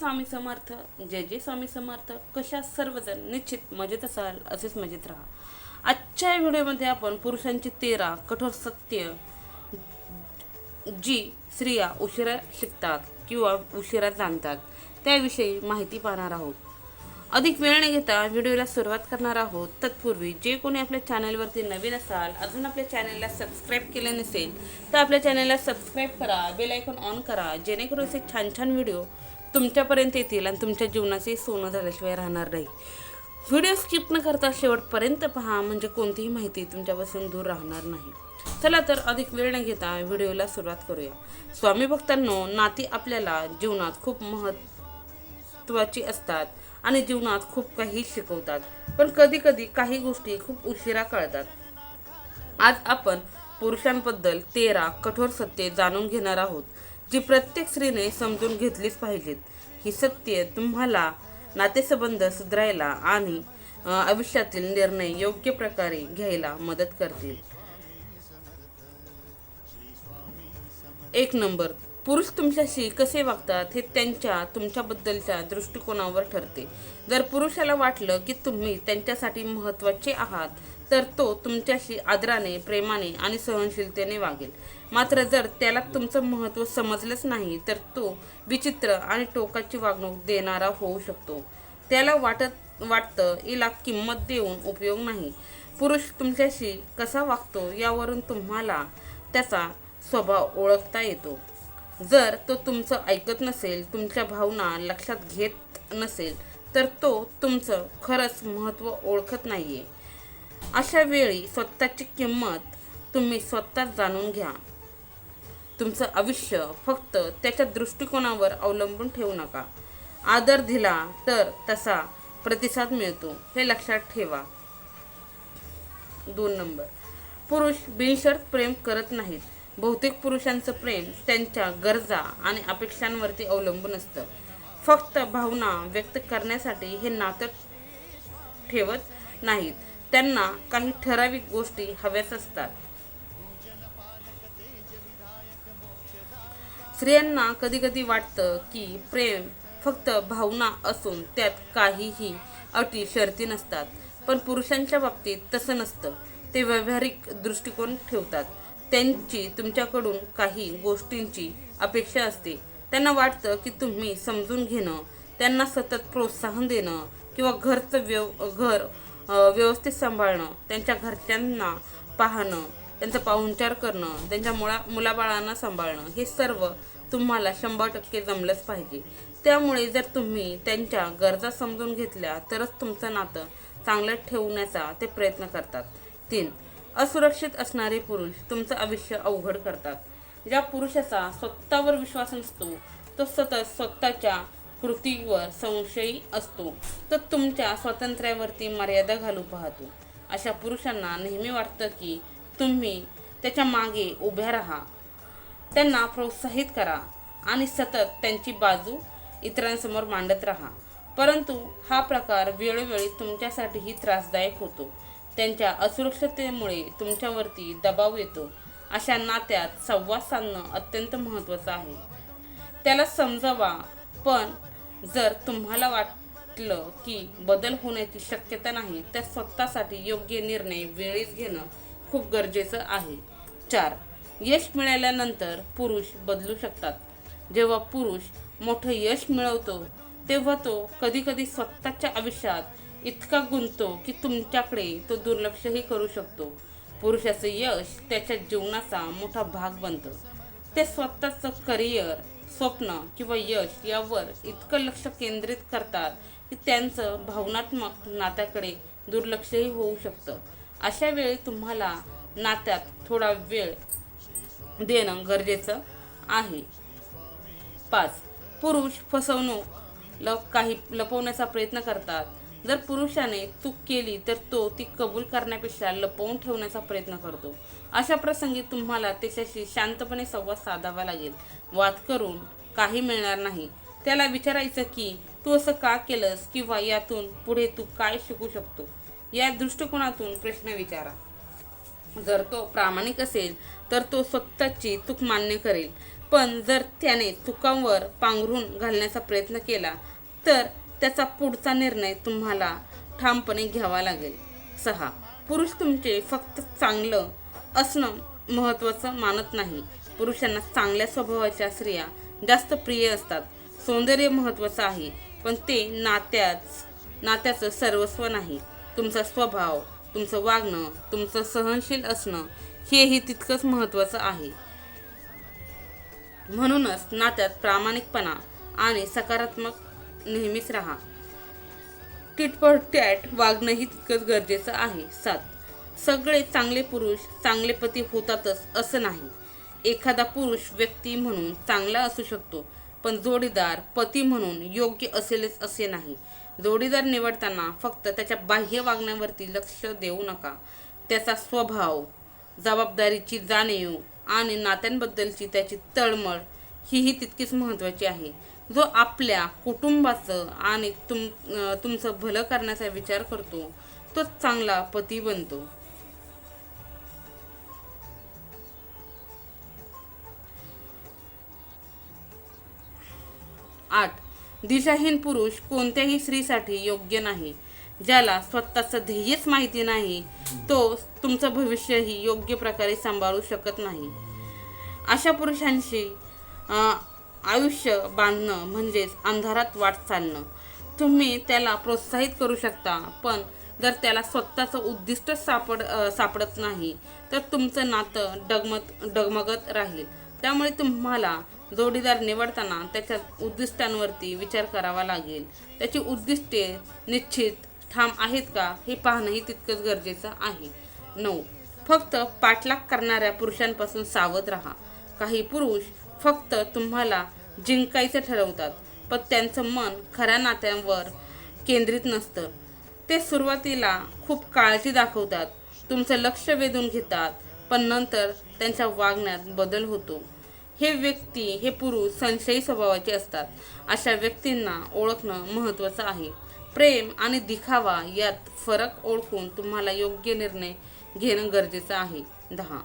स्वामी समर्थ जय जय स्वामी समर्थ. कशा सर्वजण? निश्चित मजेत असाल असेच मजेत राहा. आजच्या व्हिडिओमध्ये आपण पुरुषांची तेरा कठोर सत्य जी स्त्रिया उशिरा शिकतात किंवा उशिरा जाणतात त्याविषयी माहिती पाहणार आहोत. अधिक वेळ न घेता व्हिडिओला सुरुवात करणार आहोत. तत्पूर्वी जे कोणी आपल्या चॅनलवरती नवीन असाल अजून आपल्या चॅनलला सबस्क्राईब केलं नसेल तर आपल्या चॅनलला सबस्क्राईब करा बेल आयकॉन ऑन करा जेणेकरून असे छान छान व्हिडिओ तुमच्यापर्यंत येतील आणि तुमच्या जीवनाचे सोनं झाल्याशिवाय राहणार नाही. व्हिडिओ स्किप न करता शेवटपर्यंत पहा म्हणजे कोणतीही माहिती तुमच्यापासून दूर राहणार नाही. चला तर अधिक वेळ न घेता व्हिडिओला सुरुवात करूया. स्वामी भक्तांनो नाती आपल्याला जीवनात खूप महत्त्वाची असतात. आणि जीवनात खूप काही शिकवतात. पण कधी कधी काही गोष्टी खूप उशिरा कळतात. आज आपण पुरुषांबद्दल तेरा कठोर सत्ये जाणून घेणार आहोत जी प्रत्येक स्त्रीने समजून घेतलीच पाहिजेत. ही सत्ये तुम्हाला नातेसंबंध सुधारायला आणि आयुष्यातील निर्णय योग्य प्रकारे घ्यायला मदत करतील. एक नंबर. पुरुष तुमच्याशी कसे वागतात हे त्यांच्या तुमच्याबद्दलच्या दृष्टिकोनावर ठरते. जर पुरुषाला वाटलं की तुम्ही त्यांच्यासाठी महत्त्वाचे आहात तर तो तुमच्याशी आदराने प्रेमाने आणि सहनशीलतेने वागेल. मात्र जर त्याला तुमचं महत्त्व समजलंच नाही तर तो विचित्र आणि टोकाची वागणूक देणारा होऊ शकतो. त्याला वाटत वाटतं हिला किंमत देऊन उपयोग नाही. पुरुष तुमच्याशी कसा वागतो यावरून तुम्हाला त्याचा स्वभाव ओळखता येतो. जर तो तुमचं ऐकत नसेल तुमच्या भावना लक्षात घेत नसेल तर तो तुमचं खरंच महत्त्व ओळखत नाहीये. अशा वेळी स्वतःची किंमत तुम्ही स्वतः जाणून घ्या. तुमचं आयुष्य फक्त त्याच्या दृष्टिकोनावर अवलंबून ठेवू नका. आदर दिला तर तसा प्रतिसाद मिळतो. हे लक्षात ठेवा. दोन नंबर. पुरुष बिनशर्त प्रेम करत नाहीत. बहुतेक पुरुषांचं प्रेम त्यांच्या गरजा आणि अपेक्षांवरती अवलंबून असतं. फक्त भावना व्यक्त करण्यासाठी हे नातं ठेवत नाहीत. त्यांना काही ठराविक गोष्टी हव्याच असतात. स्त्रियांना कधी कधी वाटतं की प्रेम फक्त भावना असून त्यात काहीही अटी शर्ती नसतात. पण पुरुषांच्या बाबतीत तसं नसतं. ते व्यावहारिक दृष्टिकोन ठेवतात. त्यांची तुमच्याकडून काही गोष्टींची अपेक्षा असते. त्यांना वाटतं की तुम्ही समजून घेणं त्यांना सतत प्रोत्साहन देणं किंवा घरचं व्यव घर व्यवस्थित सांभाळणं त्यांच्या घरच्यांना पाहणं त्यांचा पाहुणचार करणं त्यांच्या मुळा मुलाबाळांना सांभाळणं हे सर्व तुम्हाला शंभर टक्के जमलंच पाहिजे. त्यामुळे जर तुम्ही त्यांच्या गरजा समजून घेतल्या तरच तुमचं नातं चांगलं ठेवण्याचा ते प्रयत्न करतात. तीन असुरक्षित असणारे पुरुष तुमचं आयुष्य अवघड करतात. ज्या पुरुषाचा स्वतःवर विश्वास नसतो तो सतत स्वतःच्या कृतीवर संशयी असतो. तर तुमच्या स्वातंत्र्यावरती मर्यादा घालू पाहतो. अशा पुरुषांना नेहमी वाटतं की तुम्ही त्याच्यामागे उभ्या राहा. त्यांना प्रोत्साहित करा आणि सतत त्यांची बाजू इतरांसमोर मांडत राहा. परंतु हा प्रकार वेळोवेळी तुमच्यासाठीही त्रासदायक होतो. त्यांच्या असुरक्षतेमुळे तुमच्यावरती दबाव येतो. अशा नात्यात संवाद साधणं अत्यंत महत्त्वाचं आहे. त्याला समजावा पण जर तुम्हाला वाटलं की बदल होण्याची शक्यता नाही तर स्वतःसाठी योग्य निर्णय वेळीच घेणं खूप गरजेचं आहे. चार यश मिळाल्यानंतर पुरुष बदलू शकतात. जेव्हा पुरुष मोठं यश मिळवतो तेव्हा तो कधीकधी स्वतःच्या आयुष्यात इतका गुंततो की तुमच्याकडे तो दुर्लक्षही करू शकतो. पुरुषाचं यश त्याच्या जीवनाचा मोठा भाग बनतं. ते स्वतःचं करिअर स्वप्न किंवा यश यावर इतकं लक्ष केंद्रित करतात की त्यांचं भावनात्मक नात्याकडे दुर्लक्षही होऊ शकतं. अशा वेळी तुम्हाला नात्यात थोडा वेळ देणं गरजेचं आहे. पाच पुरुष फसवणूक ल काही लपवण्याचा प्रयत्न करतात. जर पुरुषाने चूक केली तर तो ती कबूल करण्यापेक्षा लपवून ठेवण्याचा प्रयत्न करतो. अशा प्रसंगी तुम्हाला त्याच्याशी शांतपणे संवाद साधावा लागेल. वाद करून काही मिळणार नाही. त्याला विचारायचं की तू असं का केलंस किंवा यातून पुढे तू काय शिकू शकतो? या दृष्टिकोनातून प्रश्न विचारा. जर तो प्रामाणिक असेल तर तो स्वतःची चूक मान्य करेल. पण जर त्याने चुकांवर पांघरून घालण्याचा प्रयत्न केला तर त्याचा पुढचा निर्णय तुम्हाला ठामपणे घ्यावा लागेल. सहा. पुरुष तुमचे फक्त चांगलं असणं महत्त्वाचं मानत नाही. पुरुषांना चांगल्या स्वभावाच्या स्त्रिया जास्त प्रिय असतात. सौंदर्य महत्त्वाचं आहे पण ते नात्याच नात्याचं सर्वस्व नाही. तुमचा स्वभाव तुमचं वागणं तुमचं सहनशील असणं हेही तितकंच महत्त्वाचं आहे. म्हणूनच नात्यात प्रामाणिकपणा आणि सकारात्मक नेहमीच राहा. टिटपटॅट वागणंही तितकंच गरजेचं आहे. सात. सगळे चांगले पुरुष चांगले पती होतातच असं नाही. एखादा पुरुष व्यक्ती म्हणून चांगला असू शकतो पण जोडीदार पती म्हणून योग्य असेलच असे नाही. जोडीदार निवडताना फक्त त्याच्या बाह्य वागण्यावरती लक्ष देऊ नका. त्याचा स्वभाव जबाबदारीची जाणीव आणि नात्यांबद्दलची त्याची तळमळ हीही तितकीच महत्त्वाची आहे. जो आपल्या कुटुंबाचं आणि तुम तुमचं भलं करण्याचा विचार करतो तोच चांगला पती बनतो. आठ. दिशाहीन पुरुष कोणत्याही स्त्रीसाठी योग्य नाही. ज्याला स्वतःचं ध्येयच माहिती नाही तो तुमचं भविष्यही योग्य प्रकारे सांभाळू शकत नाही. अशा पुरुषांशी आयुष्य बांधणं म्हणजेच अंधारात वाट चालणं. तुम्ही त्याला प्रोत्साहित करू शकता पण जर त्याला स्वतःचं उद्दिष्ट सापड सापडत नाही तर तुमचं नातं डगमत डगमगत राहील. त्यामुळे तुम्हाला जोडीदार निवडताना त्याच्या उद्दिष्टांवरती विचार करावा लागेल. त्याची उद्दिष्टे निश्चित ठाम आहेत का हे पाहणंही तितकंच गरजेचं आहे. नऊ. फक्त पाठलाग करणाऱ्या पुरुषांपासून सावध राहा. काही पुरुष फक्त तुम्हाला जिंकायचं ठरवतात. पण त्यांचं मन खऱ्या नात्यांवर केंद्रित नसतं. ते सुरुवातीला खूप काळजी दाखवतात. तुमचं लक्ष वेधून घेतात पण नंतर त्यांच्या वागण्यात बदल होतो. हे व्यक्ती हे पुरुष संशयी स्वभावाचे असतात. अशा व्यक्तींना ओळखणं महत्त्वाचं आहे. प्रेम आणि दिखावा यात फरक ओळखून तुम्हाला योग्य निर्णय घेणं गरजेचं आहे. दहा.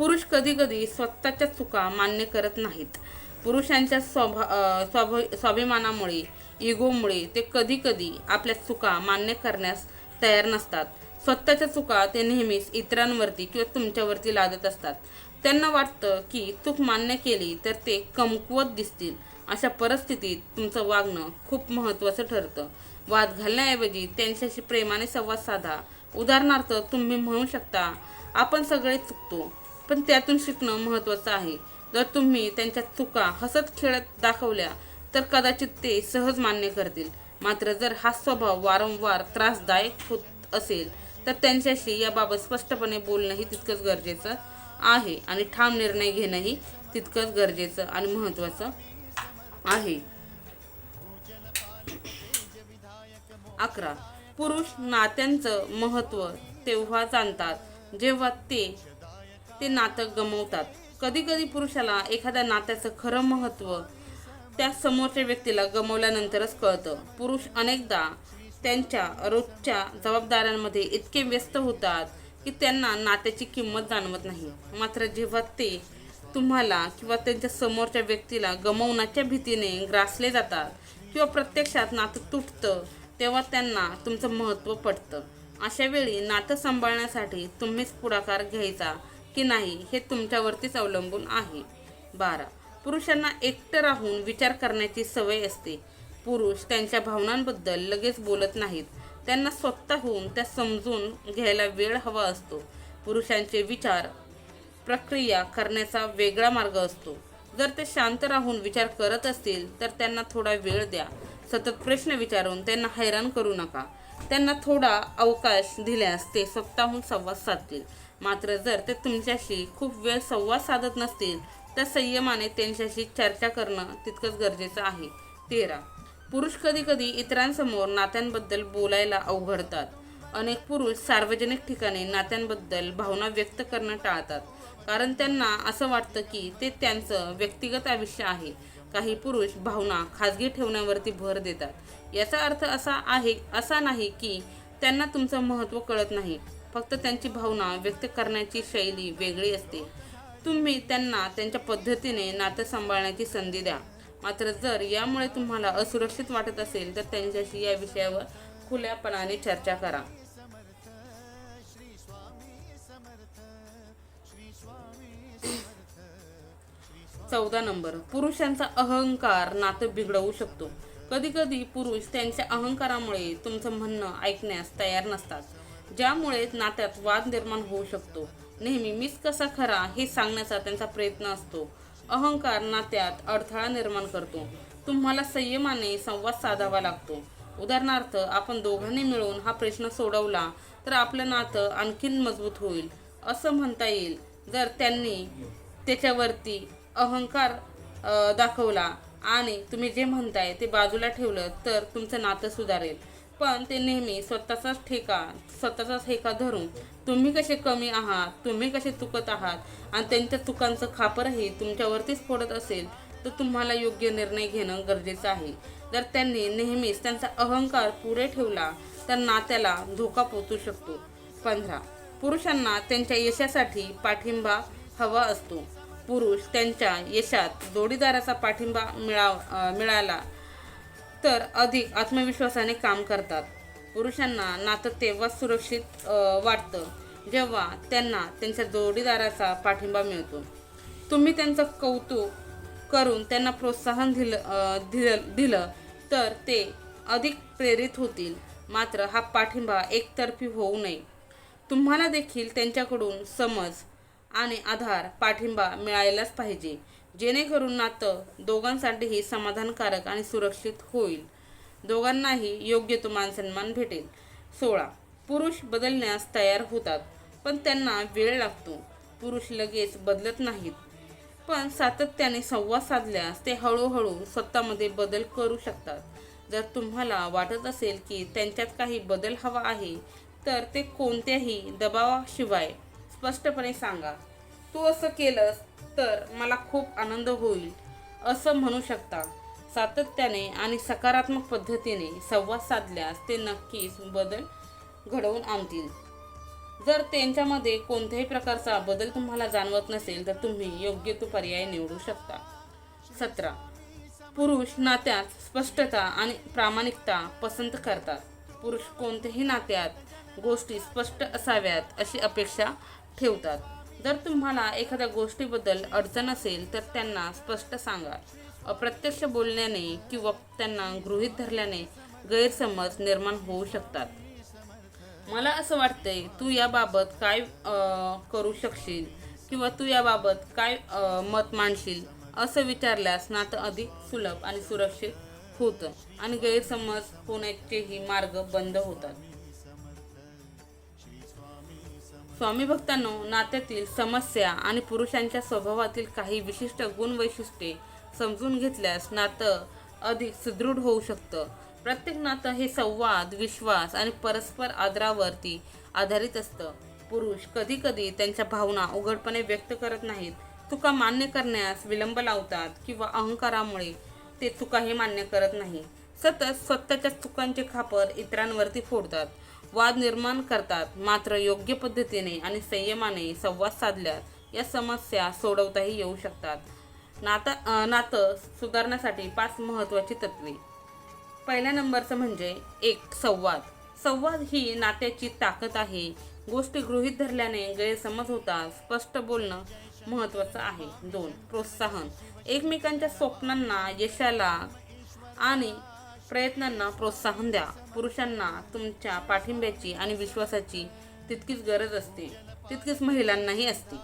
पुरुष कधी कधी स्वतःच्या चुका मान्य करत नाहीत. पुरुषांच्या स्वभा स्वाभ स्वाभिमानामुळे इगोमुळे ते कधी कधी आपल्या चुका मान्य करण्यास तयार नसतात. स्वतःच्या चुका ते नेहमीच इतरांवरती किंवा तुमच्यावरती लादत असतात. त्यांना वाटतं की चूक मान्य केली तर ते कमकुवत दिसतील. अशा परिस्थितीत तुमचं वागणं खूप महत्त्वाचं ठरतं. वाद घालण्याऐवजी त्यांच्याशी प्रेमाने संवाद साधा. उदाहरणार्थ तुम्ही म्हणू शकता आपण सगळे चुकतो. पण त्यातून शिकणं महत्त्वाचं आहे. जर तुम्ही त्यांच्या चुका हसत खेळत दाखवल्या तर कदाचित ते सहज मान्य करतील. मात्र जर हा स्वभाव वारंवार त्रासदायक होत असेल तर त्यांच्याशी याबाबत स्पष्टपणे बोलणंही तितकंच गरजेचं आहे आणि ठाम निर्णय घेणंही तितकंच गरजेचं आणि महत्त्वाचं आहे. अकरा. पुरुष नात्यांचं महत्त्व तेव्हा जाणतात जेव्हा ते ते नातं गमवतात. कधी कधी पुरुषाला एखाद्या नात्याचं खरं महत्त्व त्या समोरच्या व्यक्तीला गमवल्यानंतरच कळतं. पुरुष अनेकदा त्यांच्या रोजच्या जबाबदाऱ्यांमध्ये इतके व्यस्त होतात की त्यांना नात्याची किंमत जाणवत नाही. मात्र जेव्हा ते तुम्हाला किंवा त्यांच्या समोरच्या व्यक्तीला गमवण्याच्या भीतीने ग्रासले जातात किंवा प्रत्यक्षात नातं तुटतं तेव्हा त्यांना तुमचं महत्त्व पटतं. अशा वेळी नातं सांभाळण्यासाठी तुम्हीच पुढाकार घ्यायचा. की नाही हे तुमच्यावरतीच अवलंबून आहे. बारा. पुरुषांना एकटं राहून विचार करण्याची सवय असते. पुरुष त्यांच्या भावनांबद्दल लगेच बोलत नाहीत. त्यांना स्वतःहून त्या समजून घ्यायला वेळ हवा असतो. पुरुषांचे विचार प्रक्रिया करण्याचा वेगळा मार्ग असतो. जर ते शांत राहून विचार करत असतील तर त्यांना थोडा वेळ द्या. सतत प्रश्न विचारून त्यांना हैराण करू नका. त्यांना थोडा अवकाश दिल्यास ते स्वतःहून संवाद साधतील. मात्र जर ते तुमच्याशी खूप वेळ संवाद साधत नसतील तर संयमाने त्यांच्याशी चर्चा करणं तितकंच गरजेचं आहे. तेरा. पुरुष कधीकधी इतरांसमोर नात्यांबद्दल बोलायला अवघडतात. अनेक पुरुष सार्वजनिक ठिकाणी नात्यांबद्दल भावना व्यक्त करणं टाळतात कारण त्यांना असं वाटतं की ते त्यांचं व्यक्तिगत आयुष्य आहे. काही पुरुष भावना खाजगी ठेवण्यावरती भर देतात. याचा अर्थ असा आहे असा नाही की त्यांना तुमचं महत्त्व कळत नाही. फक्त त्यांची भावना व्यक्त करण्याची शैली वेगळी असते. तुम्ही त्यांना त्यांच्या पद्धतीने नातं सांभाळण्याची संधी द्या. मात्र जर यामुळे तुम्हाला असुरक्षित वाटत असेल तर त्यांच्याशी या विषयावर खुल्यापणाने चर्चा करा. चौदा नंबर. पुरुषांचा अहंकार नातं बिघडवू शकतो. कधी कधी पुरुष त्यांच्या अहंकारामुळे तुमचं म्हणणं ऐकण्यास तयार नसतात. ज्यामुळे नात्यात वाद निर्माण होऊ शकतो. नेहमी मीच कसा खरा हे सांगण्याचा त्यांचा प्रयत्न असतो. अहंकार नात्यात अडथळा निर्माण करतो. तुम्हाला संयमाने संवाद साधावा लागतो. उदाहरणार्थ आपण दोघांनी मिळून हा प्रश्न सोडवला तर आपलं नातं आणखीन मजबूत होईल असं म्हणता येईल. जर त्यांनी त्याच्यावरती अहंकार दाखवला आणि तुम्ही जे म्हणताय ते बाजूला ठेवलं तर तुमचं नातं सुधारेल. पण ते नेहमी स्वतःचाच ठेका स्वतःचाच ठेका धरून तुम्ही कसे कमी आहात तुम्ही कसे चुकत आहात आणि त्यांच्या चुकांचं खापरही तुमच्यावरतीच पडत असेल तर तुम्हाला योग्य निर्णय घेणं गरजेचं आहे. जर त्यांनी नेहमीच त्यांचा अहंकार पुढे ठेवला तर नात्याला धोका पोचू शकतो. पंधरा पुरुषांना त्यांच्या यशासाठी पाठिंबा हवा असतो. पुरुष त्यांच्या यशात जोडीदाराचा पाठिंबा मिळाव मिळाला तर अधिक आत्मविश्वासाने काम करतात. पुरुषांना नातं तेव्हाच सुरक्षित वाटतं जेव्हा त्यांना त्यांच्या जोडीदाराचा पाठिंबा मिळतो. तुम्ही त्यांचं कौतुक करून त्यांना प्रोत्साहन दिलं दिलं दिलं तर ते अधिक प्रेरित होतील. मात्र हा पाठिंबा एकतर्फी होऊ नये. तुम्हाला देखील त्यांच्याकडून समज आणि आधार पाठिंबा मिळायलाच पाहिजे. जेणेकरून नातं दोघांसाठीही समाधानकारक आणि सुरक्षित होईल. दोघांनाही योग्य तो मानसन्मान भेटेल. सोळा. पुरुष बदलण्यास तयार होतात पण त्यांना वेळ लागतो. पुरुष लगेच बदलत नाहीत. पण सातत्याने संवाद साधल्यास ते हळूहळू स्वतःमध्ये बदल करू शकतात. जर तुम्हाला वाटत असेल की त्यांच्यात काही बदल हवा आहे तर ते कोणत्याही दबावाशिवाय स्पष्टपणे सांगा. तू असं केलंस तर मला खूप आनंद होईल. असं म्हणू शकता. सातत्याने आणि सकारात्मक पद्धतीने संवाद साधल्यास ते नक्कीच बदल घडवून आणतील. जर त्यांच्यामध्ये कोणत्याही प्रकारचा बदल तुम्हाला जाणवत नसेल तर तुम्ही योग्य तो पर्याय निवडू शकता. सतरा. पुरुष नात्यात स्पष्टता आणि प्रामाणिकता पसंत करतात. पुरुष कोणत्याही नात्यात गोष्टी स्पष्ट असाव्यात अशी अपेक्षा ठेवतात. जर तुम्हाला एखाद्या गोष्टीबद्दल अडचण असेल तर त्यांना स्पष्ट सांगा. अप्रत्यक्ष बोलण्याने किंवा त्यांना गृहीत धरल्याने गैरसमज निर्माण होऊ शकतात. मला असं वाटतंय तू याबाबत काय करू शकशील किंवा तू याबाबत काय मत मांडशील असं विचारल्यास नातं अधिक सुलभ आणि सुरक्षित होतं आणि गैरसमज होण्याचेही मार्ग बंद होतात. स्वामी भक्तांनो नात्यातील समस्या आणि पुरुषांच्या स्वभावातील काही विशिष्ट गुणवैशिष्ट्ये समजून घेतल्यास नातं अधिक सुदृढ होऊ शकतं. प्रत्येक नातं हे संवाद विश्वास आणि परस्पर आदरावरती आधारित असतं. पुरुष कधीकधी त्यांच्या भावना उघडपणे व्यक्त करत नाहीत. चुका मान्य करण्यास विलंब लावतात किंवा अहंकारामुळे ते चुकाही मान्य करत नाही. सतत स्वतःच्या चुकांचे खापर इतरांवरती फोडतात. वाद निर्माण करतात. मात्र योग्य पद्धतीने आणि संयमाने संवाद साधल्यास या समस्या सोडवताही येऊ शकतात. नाता नातं सुधारण्यासाठी पाच महत्त्वाची तत्वे. पहिल्या नंबरचं म्हणजे एक संवाद. संवाद ही नात्याची ताकद आहे. गोष्टी गृहीत धरल्याने गैरसमज होतात. स्पष्ट बोलणं महत्त्वाचं आहे. दोन प्रोत्साहन. एकमेकांच्या स्वप्नांना यशाला आणि प्रयत्नांना प्रोत्साहन द्या. पुरुषांना तुमच्या पाठिंब्याची आणि विश्वासाची तितकीच गरज असते. तितकीच महिलांनाही असते.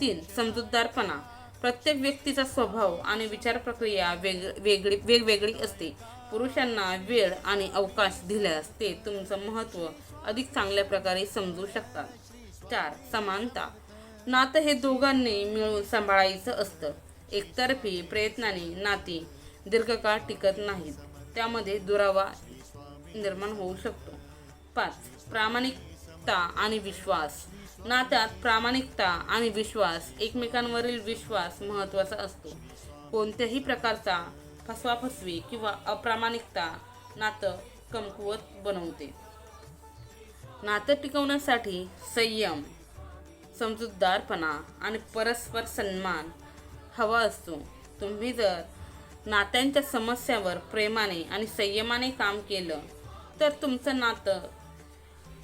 तीन समजूतदारपणा. प्रत्येक व्यक्तीचा स्वभाव आणि विचार प्रक्रिया वेग वेगळी वेगवेगळी असते. पुरुषांना वेळ आणि अवकाश दिल्यास ते तुमचं महत्त्व अधिक चांगल्या प्रकारे समजू शकतात. चार समानता. नातं हे दोघांनी मिळून सांभाळायचं असतं. एकतर्फी प्रयत्नाने नाती दीर्घकाळ टिकत नाहीत. त्यामध्ये दुरावा निर्माण होऊ शकतो. पाच प्रामाणिकता आणि विश्वास. नात्यात प्रामाणिकता आणि विश्वास एकमेकांवरील विश्वास महत्त्वाचा असतो. कोणत्याही प्रकारचा फसवाफसवी किंवा अप्रामाणिकता नातं कमकुवत बनवते. नातं टिकवण्यासाठी संयम समजूतदारपणा आणि परस्पर सन्मान हवा असतो. तुम्ही जर नात्यांच्या समस्यावर प्रेमाने आणि संयमाने काम केलं तर तुमचं नातं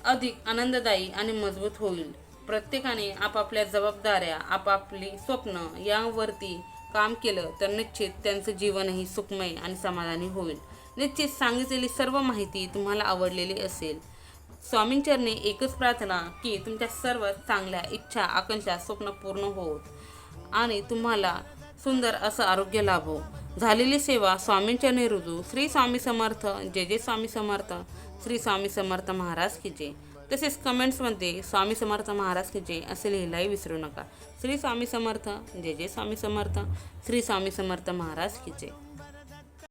अधिक आनंददायी आणि मजबूत होईल. प्रत्येकाने आपापल्या जबाबदाऱ्या आपापली स्वप्न यावरती काम केलं तर निश्चित त्यांचं जीवनही सुखमय आणि समाधानी होईल. निश्चित सांगितलेली सर्व माहिती तुम्हाला आवडलेली असेल. स्वामींचरणी एकच प्रार्थना की तुमच्या सर्व चांगल्या इच्छा आकांक्षा स्वप्न पूर्ण होत आणि तुम्हाला सुंदर असं आरोग्य लाभो. झालेली सेवा स्वामींच्या निरुजू श्री स्वामी समर्थ जय जय स्वामी समर्थ श्री स्वामी समर्थ महाराज की जय. तसेच कमेंट्समध्ये स्वामी समर्थ महाराज की जय असे लिहिलाही विसरू नका. श्री स्वामी समर्थ जय जय स्वामी समर्थ श्री स्वामी समर्थ महाराज की जय.